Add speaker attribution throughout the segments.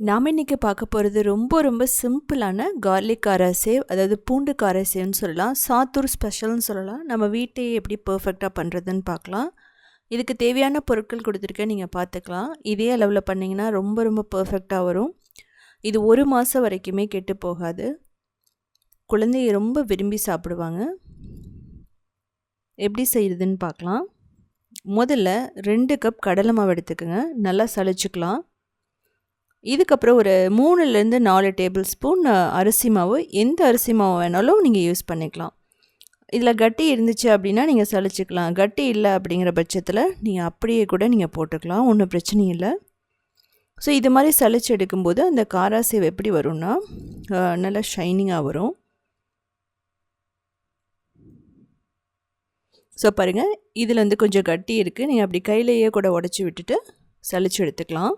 Speaker 1: நாம் இன்றைக்கி பார்க்க போகிறது ரொம்ப ரொம்ப சிம்பிளான கார்லிக் கார சேவ் அதாவது பூண்டு கார சேவ்னு சொல்லலாம். சாத்தூர் ஸ்பெஷல்னு சொல்லலாம். நம்ம வீட்டையே எப்படி பர்ஃபெக்டாக பண்ணுறதுன்னு பார்க்கலாம். இதுக்கு தேவையான பொருட்கள் கொடுத்துருக்கேன் நீங்கள் பார்த்துக்கலாம். இதே அளவில் பண்ணிங்கன்னா ரொம்ப ரொம்ப பர்ஃபெக்டாக வரும். இது ஒரு மாதம் வரைக்குமே கெட்டு போகாது. குழந்தைய ரொம்ப விரும்பி சாப்பிடுவாங்க. எப்படி செய்கிறதுன்னு பார்க்கலாம். முதல்ல ரெண்டு கப் கடலை மாவு எடுத்துக்கோங்க. நல்லா சளிச்சுக்கலாம். இதுக்கப்புறம் ஒரு மூணுலேருந்து நாலு டேபிள் ஸ்பூன் அரிசி மாவு. எந்த அரிசி மாவு வேணாலும் நீங்கள் யூஸ் பண்ணிக்கலாம். இதில் கட்டி இருந்துச்சு அப்படின்னா நீங்கள் சளிச்சிக்கலாம் கட்டி இல்லை அப்படிங்கிற பட்சத்தில் நீங்கள் அப்படியே கூட நீங்கள் போட்டுக்கலாம். ஒன்றும் பிரச்சனை இல்லை. ஸோ இது மாதிரி சளிச்சு எடுக்கும்போது அந்த காராசேவ் எப்படி வரும்னா நல்லா ஷைனிங்காக வரும். ஸோ பாருங்கள் இதில் வந்து கொஞ்சம் கட்டி இருக்குது நீங்கள் அப்படி கையிலையே கூட உடச்சி விட்டுட்டு சளிச்சு எடுத்துக்கலாம்.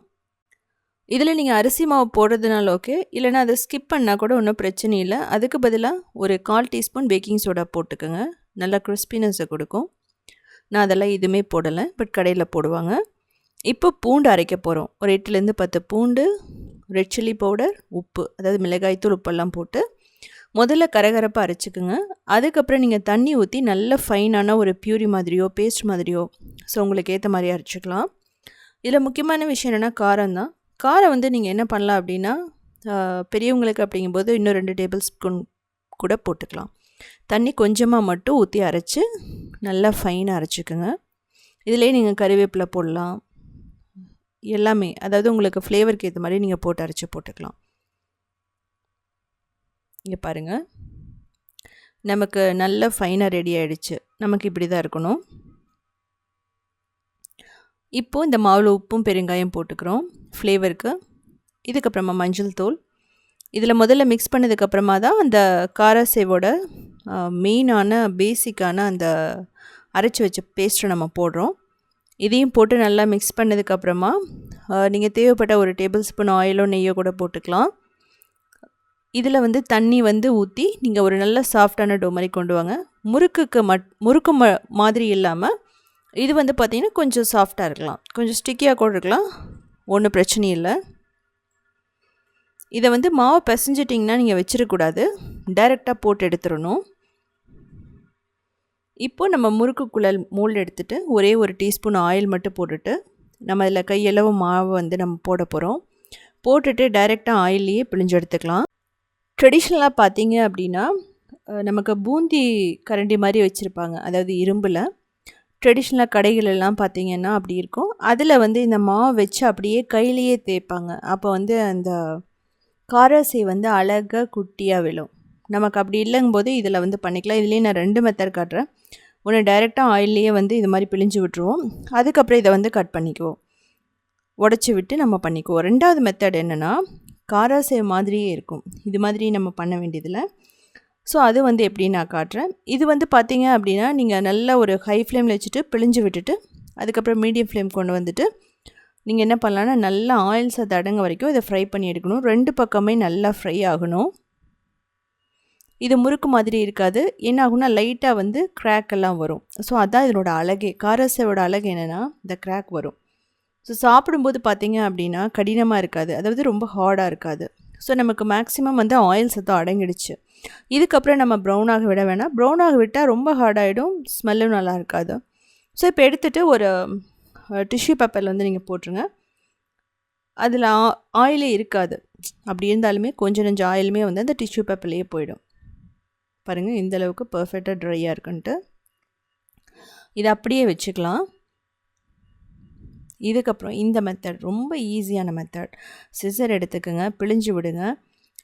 Speaker 1: இதில் நீங்கள் அரிசி மாவு போடுறதுனால ஓகே இல்லைனா அதை ஸ்கிப் பண்ணால் கூட ஒன்றும் பிரச்சனை இல்லை. அதுக்கு பதிலாக ஒரு கால் டீஸ்பூன் பேக்கிங் சோடா போட்டுக்கோங்க. நல்லா கிறிஸ்பினஸை கொடுக்கும். நான் அதெல்லாம் எதுவுமே போடலை பட் கடையில் போடுவாங்க. இப்போ பூண்டு அரைக்க போகிறோம் ஒரு எட்டுலேருந்து பத்து பூண்டு ரெட் சில்லி பவுடர் உப்பு அதாவது மிளகாய்த்தூள் உப்பெல்லாம் போட்டு முதல்ல கரகரப்பாக அரைச்சிக்கோங்க. அதுக்கப்புறம் நீங்கள் தண்ணி ஊற்றி நல்ல ஃபைனான ஒரு பியூரி மாதிரியோ பேஸ்ட் மாதிரியோ ஸோ உங்களுக்கு ஏற்ற மாதிரி அரைச்சிக்கலாம். இதில் முக்கியமான விஷயம் என்னென்னா காரம் தான் காரை வந்து நீங்கள் என்ன பண்ணலாம் அப்படின்னா பெரியவங்களுக்கு அப்படிங்கும்போது இன்னும் ரெண்டு டேபிள் ஸ்பூன் கூட போட்டுக்கலாம். தண்ணி கொஞ்சமாக மட்டும் ஊற்றி அரைச்சி நல்லா ஃபைனாக அரைச்சிக்கோங்க. இதிலே நீங்கள் கறிவேப்பிலை போடலாம். எல்லாமே அதாவது உங்களுக்கு ஃப்ளேவருக்கு ஏற்ற மாதிரி நீங்கள் போட்டு அரைச்சி போட்டுக்கலாம். இங்கே பாருங்கள் நமக்கு நல்ல ஃபைனாக ரெடி ஆகிடுச்சு நமக்கு இப்படி தான் இருக்கணும். இப்போது இந்த மாவில் உப்பும் பெருங்காயம் போட்டுக்கிறோம். ஃப்ளேவருக்கு இதுக்கப்புறமா மஞ்சள் தூள். இதில் முதல்ல மிக்ஸ் பண்ணதுக்கப்புறமா தான் அந்த காரசேவோட மெயினான பேசிக்கான அந்த அரைச்சி வச்ச பேஸ்ட்டை நம்ம போடுறோம். இதையும் போட்டு நல்லா மிக்ஸ் பண்ணதுக்கப்புறமா நீங்கள் தேவைப்பட்ட ஒரு டேபிள் ஸ்பூன் ஆயிலோ நெய்யோ கூட போட்டுக்கலாம். இதில் வந்து தண்ணி வந்து ஊற்றி நீங்கள் ஒரு நல்ல சாஃப்டான டோ மாதிரி கொண்டு வாங்க. முறுக்குக்கு மட் முறுக்கு ம மாதிரி இல்லாமல் இது வந்து பார்த்திங்கன்னா கொஞ்சம் சாஃப்டாக இருக்கலாம். கொஞ்சம் ஸ்டிக்கியாக கூட இருக்கலாம். ஒன்றும் பிரச்சனை இல்லை. இதை வந்து மாவை பிசைஞ்சிட்டிங்கன்னா நீங்கள் வச்சிடக்கூடாது. டைரெக்டாக போட்டு எடுத்துடணும். இப்போது நம்ம முறுக்கு குழல் மூள் எடுத்துகிட்டு ஒரே ஒரு டீஸ்பூன் ஆயில் மட்டும் போட்டுட்டு நம்ம அதில் கையளவு மாவை வந்து நம்ம போட போகிறோம் போட்டுட்டு டைரெக்டாக ஆயிலையே பிழிஞ்சு எடுத்துக்கலாம். ட்ரெடிஷ்னலாக பார்த்தீங்க அப்படின்னா நமக்கு பூந்தி கரண்டி மாதிரி வச்சுருப்பாங்க. அதாவது இரும்பில். ட்ரெடிஷ்னலாக கடைகளெல்லாம் பார்த்திங்கன்னா அப்படி இருக்கும். அதில் வந்து இந்த மாவு வச்சு அப்படியே கையிலையே தேய்ப்பாங்க. அப்போ வந்து அந்த காரசை வந்து அழகாக குட்டியாக விழும். நமக்கு அப்படி இல்லைங்கும்போது இதில் வந்து பண்ணிக்கலாம். இதுலேயே நான் ரெண்டு மெத்தட் காட்டுறேன். ஒன்று டைரெக்டாக ஆயில்லையே வந்து இது மாதிரி பிழிஞ்சு விட்ருவோம் அதுக்கப்புறம் இதை வந்து கட் பண்ணிக்குவோம். உடச்சி விட்டு நம்ம பண்ணிக்குவோம். ரெண்டாவது மெத்தட் என்னென்னா காராசை மாதிரியே இருக்கும். இது மாதிரி நம்ம பண்ண வேண்டியதில்லை. ஸோ அது வந்து எப்படி நான் காட்டுறேன்? இது வந்து பார்த்திங்க அப்படின்னா நீங்கள் நல்ல ஒரு ஹை ஃப்ளேமில் வச்சுட்டு பிழிஞ்சு விட்டுட்டு அதுக்கப்புறம் மீடியம் ஃப்ளேம் கொண்டு வந்துட்டு நீங்கள் என்ன பண்ணலான்னா நல்லா ஆயில்ஸ் அது அடங்க வரைக்கும் இதை ஃப்ரை பண்ணி எடுக்கணும். ரெண்டு பக்கமே நல்லா ஃப்ரை ஆகணும். இது முறுக்கு மாதிரி இருக்காது. என்ன ஆகும்னா லைட்டாக வந்து கிராக் எல்லாம் வரும். ஸோ அதான் இதனோட அழகே. காரசையோட அழகு என்னென்னா இந்த கிராக் வரும். ஸோ சாப்பிடும்போது பார்த்திங்க அப்படின்னா கடினமாக இருக்காது. அதாவது ரொம்ப ஹார்டாக இருக்காது. ஸோ நமக்கு மேக்ஸிமம் வந்து ஆயில் சத்தம் அடங்கிடுச்சு. இதுக்கப்புறம் நம்ம ப்ரௌனாக விட வேணாம். ப்ரௌனாக விட்டால் ரொம்ப ஹார்டாகிடும் ஸ்மெல்லும் நல்லா இருக்காது. ஸோ இப்போ எடுத்துகிட்டு ஒரு டிஷ்யூ பேப்பரில் வந்து நீங்கள் போட்டுருங்க. அதில் ஆயிலே இருக்காது. அப்படி இருந்தாலுமே கொஞ்சம் நஞ்சம் ஆயிலுமே வந்து அந்த டிஷ்யூ பேப்பர்லேயே போயிடும். பாருங்கள் இந்தளவுக்கு பர்ஃபெக்டாக ட்ரையாக இருக்குன்ட்டு. இதை அப்படியே வச்சுக்கலாம். இதுக்கப்புறம் இந்த மெத்தட் ரொம்ப ஈஸியான மெத்தட் சிசர் எடுத்துக்கோங்க பிழிஞ்சு விடுங்க.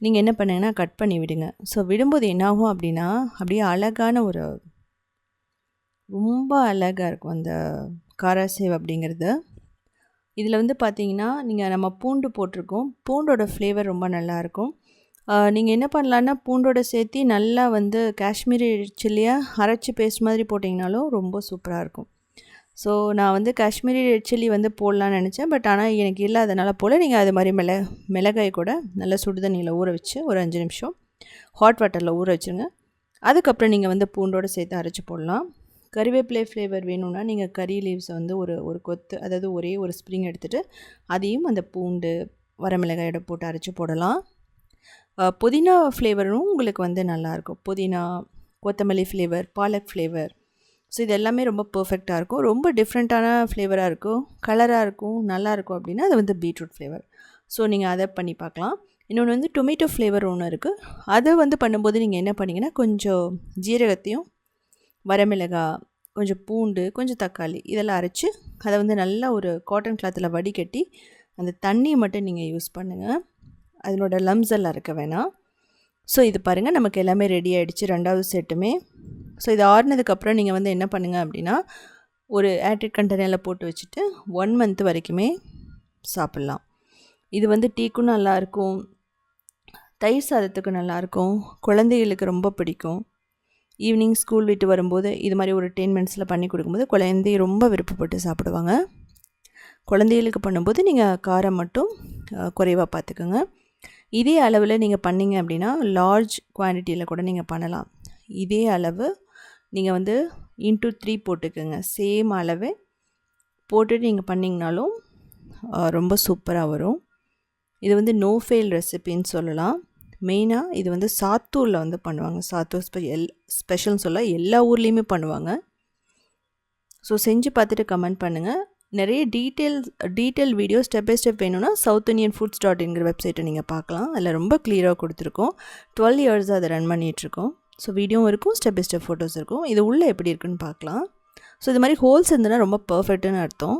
Speaker 1: நீங்கள் என்ன பண்ணுங்கன்னா கட் பண்ணி விடுங்க. ஸோ விடும்போது என்னாகும் அப்படின்னா அப்படியே அழகான ஒரு ரொம்ப அழகாக இருக்கும் அந்த காராசேவ் அப்படிங்கிறது. இதில் வந்து பார்த்தீங்கன்னா நீங்கள் நம்ம பூண்டு போட்டிருக்கோம். பூண்டோட ஃப்ளேவர் ரொம்ப நல்லாயிருக்கும் நீங்கள் என்ன பண்ணலான்னா பூண்டோட சேர்த்து நல்லா வந்து காஷ்மீரி சில்லியாக அரைச்சி பேஸ்ட் மாதிரி போட்டிங்கனாலும் ரொம்ப சூப்பராக இருக்கும். ஸோ நான் வந்து காஷ்மீரி ரெட் சில்லி வந்து போடலான்னு நினச்சேன். பட் ஆனால் எனக்கு இல்லாதனால போல். நீங்கள் அது மாதிரி மிள மிளகாய் கூட நல்லா சுடு தண்ணியில் ஊற வச்சு ஒரு அஞ்சு நிமிஷம் ஹாட் வாட்டரில் ஊற வச்சுருங்க. அதுக்கப்புறம் நீங்கள் வந்து பூண்டோடு சேர்த்து அரைச்சி போடலாம். கறிவேப்பிலை ஃப்ளேவர் வேணும்னா நீங்கள் கறி லீவ்ஸை வந்து ஒரு ஒரு கொத்து அதாவது ஒரே ஒரு ஸ்ப்ரிங் எடுத்துகிட்டு அதையும் அந்த பூண்டு வரமிளகாயோட போட்டு அரைச்சி போடலாம். புதினா ஃப்ளேவரும் உங்களுக்கு வந்து நல்லாயிருக்கும் புதினா கொத்தமல்லி ஃப்ளேவர் பாலக் ஃப்ளேவர் ஸோ இது எல்லாமே ரொம்ப பர்ஃபெக்டாக இருக்கும். ரொம்ப டிஃப்ரெண்ட்டான ஃப்ளேவராக இருக்கும். கலராக இருக்கும். நல்லாயிருக்கும் அப்படின்னா அது வந்து பீட்ரூட் ஃப்ளேவர் ஸோ நீங்கள் அதை பண்ணி பார்க்கலாம். இன்னொன்று வந்து டொமேட்டோ ஃப்ளேவர் ஒன்று இருக்குது அதை வந்து பண்ணும்போது நீங்கள் என்ன பண்ணீங்கன்னா கொஞ்சம் ஜீரகத்தையும் வரமிளகாய் கொஞ்சம் பூண்டு கொஞ்சம் தக்காளி இதெல்லாம் அரைச்சி அதை வந்து நல்லா ஒரு காட்டன் கிளாத்தில் வடிகட்டி அந்த தண்ணியை மட்டும் நீங்கள் யூஸ் பண்ணுங்கள் அதனோட லம்ஸ் எல்லாம் இருக்க வேணாம். ஸோ இது பாருங்கள் நமக்கு எல்லாமே ரெடி ஆகிடுச்சு ரெண்டாவது செட்டுமே ஸோ இது ஆறுனதுக்கப்புறம் நீங்கள் வந்து என்ன பண்ணுங்கள் அப்படின்னா ஒரு ஏர்டெட் கண்டெய்னரில் போட்டு வச்சுட்டு ஒன் மந்த் வரைக்குமே சாப்பிட்லாம். இது வந்து டீக்கும் நல்லாயிருக்கும் தயிர் சாதத்துக்கு நல்லாயிருக்கும் குழந்தைகளுக்கு ரொம்ப பிடிக்கும். ஈவினிங் ஸ்கூல் விட்டு வரும்போது இது மாதிரி ஒரு டென் மினிட்ஸில் பண்ணி கொடுக்கும்போது குழந்தை ரொம்ப விருப்பப்பட்டு சாப்பிடுவாங்க. குழந்தைகளுக்கு பண்ணும்போது நீங்கள் காரம் மட்டும் குறைவாக பார்த்துக்குங்க. இதே அளவில் நீங்கள் பண்ணீங்க அப்படின்னா லார்ஜ் குவான்டிட்டியில் கூட நீங்கள் பண்ணலாம். இதே அளவு நீங்கள் வந்து இன்ட்டு த்ரீ போட்டுக்கோங்க. சேம் அளவு போட்டுட்டு நீங்கள் பண்ணிங்கனாலும் ரொம்ப சூப்பராக வரும். இது வந்து நோ ஃபெயில் ரெசிபின்னு சொல்லலாம். மெயினாக இது வந்து சாத்தூரில் வந்து பண்ணுவாங்க. சாத்தூர் ஸ்பெ எல் ஸ்பெஷல்னு சொல்ல எல்லா ஊர்லேயுமே பண்ணுவாங்க. ஸோ செஞ்சு பார்த்துட்டு கமெண்ட் பண்ணுங்கள் நிறைய details detail video step by step வேணும்னா சவுத் இந்தியன் ஃபுட்ஸ் டாட் இன்கிற வெப்சைட்டை நீங்கள் பார்க்கலாம். அதில் ரொம்ப கிளியராக கொடுத்துருக்கோம். டுவெல் இயர்ஸ் அதை ரன் பண்ணிகிட்ருக்கோம் ஸோ வீடியோவும் இருக்கும் ஸ்டெப் பை ஸ்டெப் ஃபோட்டோஸ் இருக்கும். இது உள்ளே எப்படி இருக்குன்னு பார்க்கலாம். ஸோ இது மாதிரி ஹோல்ஸ் இருந்ததுன்னா ரொம்ப பர்ஃபெக்ட்டுன்னு அர்த்தம்.